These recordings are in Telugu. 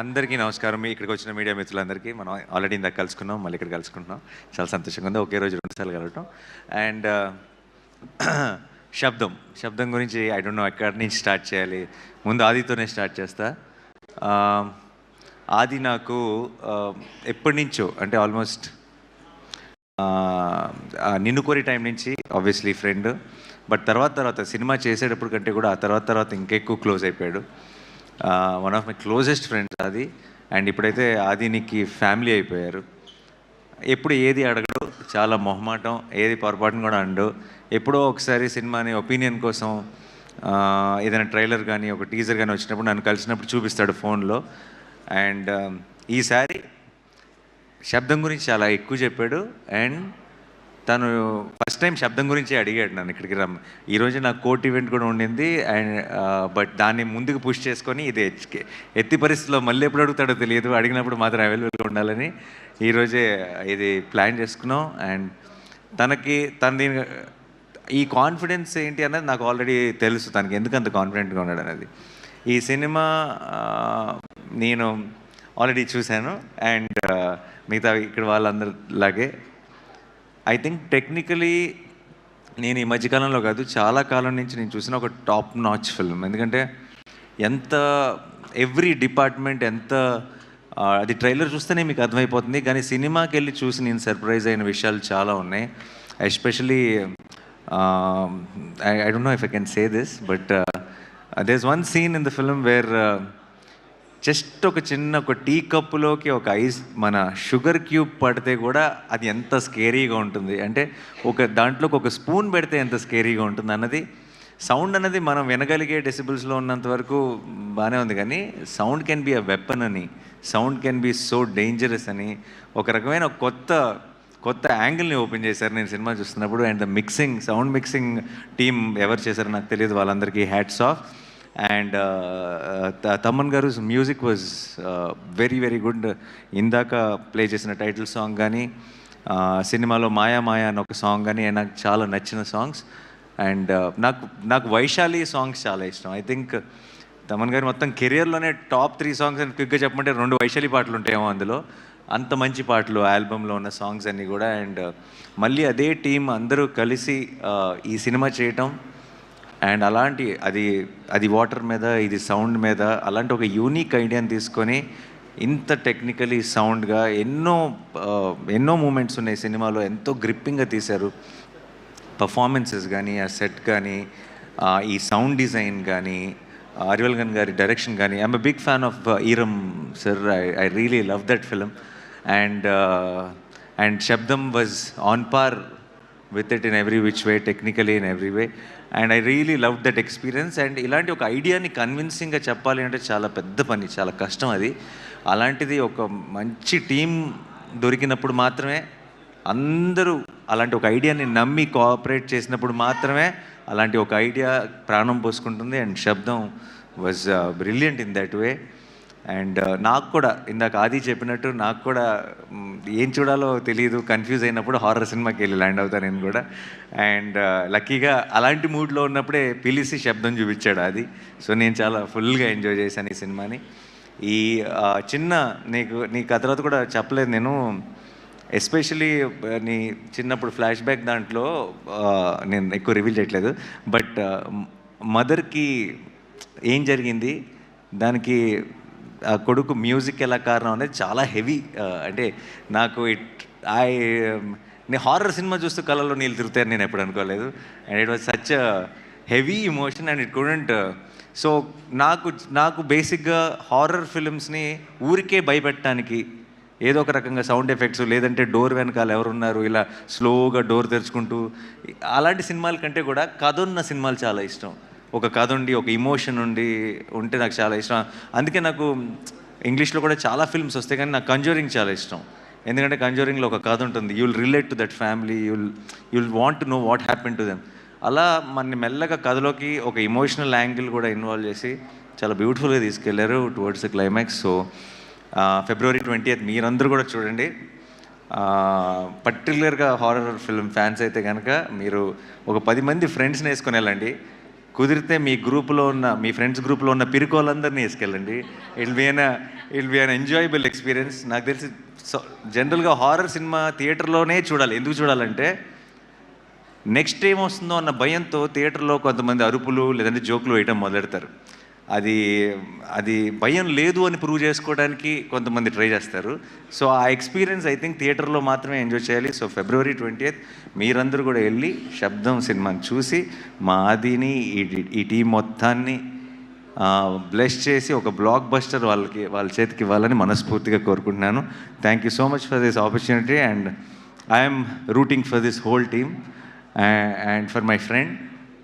అందరికీ నమస్కారం. మీ ఇక్కడికి వచ్చిన మీడియా మిత్రులందరికీ మనం ఆల్రెడీ ఇందాక కలుసుకున్నాం మళ్ళీ ఇక్కడ కలుసుకుంటున్నాం. చాలా సంతోషంగా ఉంది. ఒకే రోజు రెండుసార్లు కలవటం. అండ్ శబ్దం. శబ్దం గురించి ఐ డోంట్ నో ఎక్కడి నుంచి స్టార్ట్ చేయాలి. ముందు ఆదితోనే స్టార్ట్ చేస్తా. ఆది నాకు ఎప్పటి నుంచో అంటే ఆల్మోస్ట్ నిన్ను కోరి టైం నుంచి ఆబ్వియస్లీ ఫ్రెండ్ బట్ తర్వాత తర్వాత సినిమా చేసేటప్పుడు కంటే కూడా ఆ తర్వాత తర్వాత ఇంకెక్కువ క్లోజ్ అయిపోయాడు. One of my closest friends అది అండ్ ఇప్పుడైతే ఆదినికి ఫ్యామిలీ అయిపోయారు. ఎప్పుడు ఏది అడగడు చాలా మొహమాటం ఏది పొరపాటును కూడా అండు ఎప్పుడో ఒకసారి సినిమాని ఒపీనియన్ కోసం ఏదైనా ట్రైలర్ కానీ ఒక టీజర్ కానీ వచ్చినప్పుడు నన్ను కలిసినప్పుడు చూపిస్తాడు ఫోన్లో. అండ్ ఈసారి శబ్దం గురించి చాలా ఎక్కువ చెప్పాడు. అండ్ తను ఫస్ట్ టైం శబ్దం గురించి అడిగాడు నన్ను ఇక్కడికి రమ్మ. ఈరోజు నాకు కోర్ట్ ఈవెంట్ కూడా ఉండింది అండ్ బట్ uh, దాన్ని ముందుకు పుష్ చేసుకొని ఇది హెచ్కే ఎత్తి పరిస్థితిలో మళ్ళీ ఎప్పుడు అడుగుతాడో తెలియదు. అడిగినప్పుడు మాత్రం అవైలబుల్గా ఉండాలని ఈరోజే ఇది ప్లాన్ చేసుకున్నాం అండ్ తనకి తన దీని ఈ కాన్ఫిడెన్స్ ఏంటి అనేది నాకు ఆల్రెడీ తెలుసు. తనకి ఎందుకు అంత కాన్ఫిడెంట్గా ఉన్నాడు అనేది. ఈ సినిమా uh, నేను ఆల్రెడీ చూశాను అండ్ uh, మిగతా ఇక్కడ వాళ్ళందరిలాగే ఐ థింక్ టెక్నికలీ నేను ఈ మధ్యకాలంలో కాదు చాలా కాలం నుంచి నేను చూసిన ఒక టాప్ నాచ్ ఫిల్మ్ ఎందుకంటే ఎంత ఎవ్రీ డిపార్ట్మెంట్ ఎంత అది ట్రైలర్ చూస్తేనే మీకు అర్థమైపోతుంది. కానీ సినిమాకి వెళ్ళి చూసి నేను సర్ప్రైజ్ అయిన విషయాలు చాలా ఉన్నాయి. Especially I don't know if I can say this but there's one scene in the film where just ఒక చిన్న ఒక టీ కప్పులోకి ఒక ఐస్ మన షుగర్ క్యూబ్ పడితే కూడా అది ఎంత స్కేరీగా ఉంటుంది. అంటే ఒక దాంట్లోకి ఒక స్పూన్ పెడితే ఎంత స్కేరీగా ఉంటుంది అన్నది సౌండ్ అనేది మనం వినగలిగే డెసిబుల్స్లో ఉన్నంత వరకు బాగానే ఉంది. కానీ sound can be a weapon అని sound can be so dangerous అని ఒక రకమైన కొత్త కొత్త యాంగిల్ని ఓపెన్ చేశారు. నేను సినిమా చూస్తున్నప్పుడు and the mixing sound mixing team ఎవరు చేశారో నాకు తెలియదు. వాళ్ళందరికీ హ్యాట్స్ ఆఫ్. అండ్ తమ్మన్ గారు music was very very good ఇందాక ప్లే చేసిన టైటిల్ సాంగ్ కానీ సినిమాలో మాయా మాయా అని ఒక సాంగ్ కానీ నాకు చాలా నచ్చిన సాంగ్స్ అండ్ uh, నాకు నాకు వైశాలి సాంగ్స్ చాలా ఇష్టం. ఐ థింక్ తమన్ గారి మొత్తం కెరియర్లోనే టాప్ త్రీ సాంగ్స్ అని క్విక్గా చెప్పమంటే రెండు వైశాలి పాటలు ఉంటాయేమో అందులో. అంత మంచి పాటలు ఆల్బంలో ఉన్న సాంగ్స్ అన్నీ కూడా. అండ్ uh, మళ్ళీ అదే టీం అందరూ కలిసి uh, ఈ సినిమా చేయటం అండ్ అలాంటి అది అది వాటర్ మీద ఇది సౌండ్ మీద అలాంటి ఒక యూనిక్ ఐడియాని తీసుకొని ఇంత టెక్నికలీ సౌండ్గా ఎన్నో ఎన్నో మూమెంట్స్ ఉన్నాయి సినిమాలో ఎంతో గ్రిప్పింగ్గా తీశారు. పర్ఫార్మెన్సెస్ కానీ ఆ సెట్ కానీ ఈ సౌండ్ డిజైన్ కానీ అరివల్గన్ గారి డైరెక్షన్ కానీ. I'm a big fan of Eeram sir. I I really love that film. And and Sabdham was on par with it in every which way technically in every way. And I really love that experience and ఇలాంటి ఒక ఐడియాని కన్విన్సింగ్గా చెప్పాలి అంటే చాలా పెద్ద పని చాలా కష్టం అది. అలాంటిది ఒక మంచి టీం దొరికినప్పుడు మాత్రమే అందరూ అలాంటి ఒక ఐడియాని నమ్మి కోఆపరేట్ చేసినప్పుడు మాత్రమే అలాంటి ఒక ఐడియా ప్రాణం పోసుకుంటుంది. And Sabdham was brilliant in that way and uh, నాకు కూడా ఇందాక ఆది చెప్పినట్టు నాకు కూడా ఏం చూడాలో తెలియదు కన్ఫ్యూజ్ అయినప్పుడు హారర్ సినిమాకి వెళ్ళి ల్యాండ్ అవుతాను నేను కూడా. అండ్ uh, లక్కీగా అలాంటి మూడ్లో ఉన్నప్పుడే పిలిసి శబ్దం చూపించాడు అది సో నేను చాలా ఫుల్గా ఎంజాయ్ చేశాను ఈ సినిమాని. ఈ uh, చిన్న నీకు నీకు ఆ తర్వాత కూడా చెప్పలేదు నేను. ఎస్పెషలీ నీ చిన్నప్పుడు ఫ్లాష్ బ్యాక్ దాంట్లో నేను ఎక్కువ రివీల్ చేయట్లేదు. బట్ మదర్కి ఏం జరిగింది? దానికి ఆ కొడుకు మ్యూజిక్ ఎలా కారణం అనేది చాలా హెవీ అంటే నాకు ఇట్ ఐ నేను హారర్ సినిమా చూస్తూ కళలో నీళ్ళు తిరుగుతాయని నేను ఎప్పుడు అనుకోలేదు. And it was such heavy emotion and it couldn't so నాకు నాకు బేసిక్గా హారర్ ఫిలిమ్స్ని ఊరికే భయపెట్టడానికి ఏదో ఒక రకంగా సౌండ్ ఎఫెక్ట్స్ లేదంటే డోర్ వెనకాల ఎవరున్నారు ఇలా స్లోగా డోర్ తెరుచుకుంటూ అలాంటి సినిమాల కంటే కూడా కథ ఉన్న సినిమాలు చాలా ఇష్టం. ఒక కథ ఉండి ఒక ఇమోషన్ ఉండి ఉంటే నాకు చాలా ఇష్టం. అందుకే నాకు ఇంగ్లీష్లో కూడా చాలా ఫిల్మ్స్ వస్తాయి కానీ నాకు కంజూరింగ్ చాలా ఇష్టం. ఎందుకంటే కంజూరింగ్లో ఒక కథ ఉంటుంది you'll relate to that family you'll you'll want to know what happen to them అలా మన మెల్లగా కథలోకి ఒక ఇమోషనల్ యాంగిల్ కూడా ఇన్వాల్వ్ చేసి చాలా బ్యూటిఫుల్గా తీసుకెళ్ళారు towards climax so February twenty మీరందరూ కూడా చూడండి. పర్టికులర్గా హారర్ ఫిల్మ్ ఫ్యాన్స్ అయితే కనుక మీరు ఒక పది మంది ఫ్రెండ్స్ని వేసుకొని వెళ్ళండి. కుదిరితే మీ గ్రూప్లో ఉన్న మీ ఫ్రెండ్స్ గ్రూప్లో ఉన్న పిరుకోలందరినీ వేసుకెళ్ళండి. It'll be an it'll be an enjoyable experience నాకు తెలిసి జనరల్గా హారర్ సినిమా థియేటర్లోనే చూడాలి. ఎందుకు చూడాలంటే నెక్స్ట్ ఏం వస్తుందో అన్న భయంతో థియేటర్లో కొంతమంది అరుపులు లేదంటే జోకులు వేయటం మొదలెడతారు. అది అది భయం లేదు అని ప్రూవ్ చేసుకోవడానికి కొంతమంది ట్రై చేస్తారు. సో ఆ ఎక్స్పీరియన్స్ ఐ థింక్ థియేటర్లో మాత్రమే ఎంజాయ్ చేయాలి. సో ఫిబ్రవరి ట్వంటీ ఎయిత్ మీరందరూ కూడా వెళ్ళి శబ్దం సినిమాని చూసి మా ఆదిని ఈ ఈ టీం మొత్తాన్ని బ్లెస్ చేసి ఒక బ్లాక్ బస్టర్ వాళ్ళకి వాళ్ళ చేతికి ఇవ్వాలని మనస్ఫూర్తిగా కోరుకుంటున్నాను. Thank you so much for this opportunity and I'm rooting for this whole team and for my friend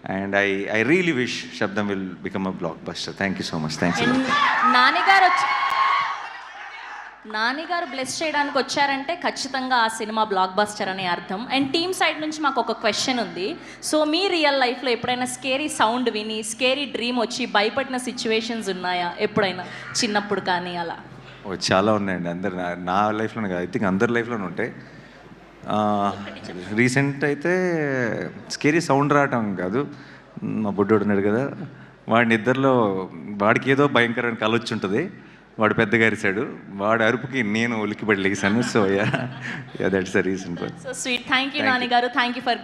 and I I really wish Sabdham will become a blockbuster thank you so much thanks and నానిగారు వచ్చి నానిగారు బ్లెస్ చేయడానికి వచ్చారంటే ఖచ్చితంగా ఆ సినిమా బ్లాక్ బస్టర్ అని అర్థం. అండ్ టీమ్ సైడ్ నుంచి మాకు ఒక క్వశ్చన్ ఉంది. సో మీ రియల్ లైఫ్లో ఎప్పుడైనా స్కేరీ సౌండ్ విని స్కేరీ డ్రీమ్ వచ్చి భయపడిన సిచ్యువేషన్స్ ఉన్నాయా? ఎప్పుడైనా? చిన్నప్పుడు కానీ అలా. ఓ చాలా ఉన్నాయండి. అందరు నా- నా లైఫ్లోనే కాదు. ఐ థింక్ అందరి లైఫ్లోనే ఉంటాయి రీసెంట్ అయితే స్కేరీ సౌండ్ రావటం కాదు. మా బుడ్డోడు ఉన్నాడు కదా. వాడిని ఇద్దరిలో వాడికి ఏదో భయంకరమైన కళ వచ్చి ఉంటుంది. వాడు పెద్దగా అరిశాడు వాడి అరుపుకి నేను ఉలిక్కిపడి లేచాను so ya ya that's the reason for so sweet thank you Nani గారు థ్యాంక్ యూ ఫర్